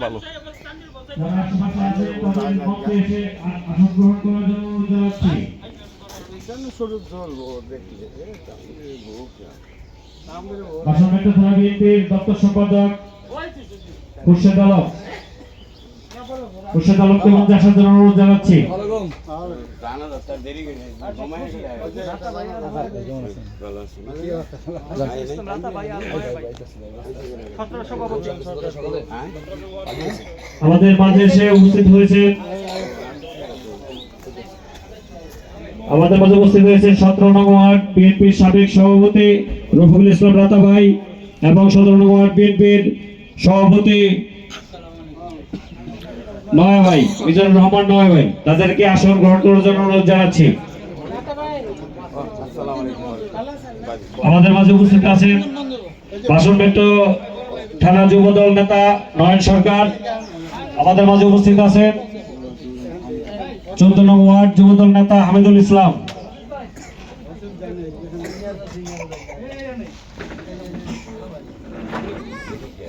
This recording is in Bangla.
ভালো। যারা সমাজে আছে তাদের মধ্যে এসে আ- করার জন্য অনুরোধ জানাচ্ছি বাসনঘাট থানা দপ্তর সম্পাদক খুরশেদ আলম। খুরশেদ আলমকে আসার জন্য অনুরোধ জানাচ্ছি। আমাদের মাঝে এসে উপস্থিত হয়েছে। আমাদের মাঝে উপস্থিত হয়েছে সতেরো নং ওয়ার্ড বিএনপির সাবেক সভাপতি রফিকুল ইসলাম রাতা ভাই এবং সতেরো নং ওয়ার্ড বিএনপির সভাপতি নয় ভাই, মিজানুর রহমান নয় ভাই। তাদেরকে আসন গ্রহণ করার জন্য অনুরোধ জানাচ্ছি। আমাদের মাঝে উপস্থিত আছেন বাসনবেট থানা যুবদল নেতা নয়ন সরকার। আমাদের মাঝে উপস্থিত আছেন চোদ্দ নং ওয়ার্ড যুবদল নেতা হামিদুল ইসলাম।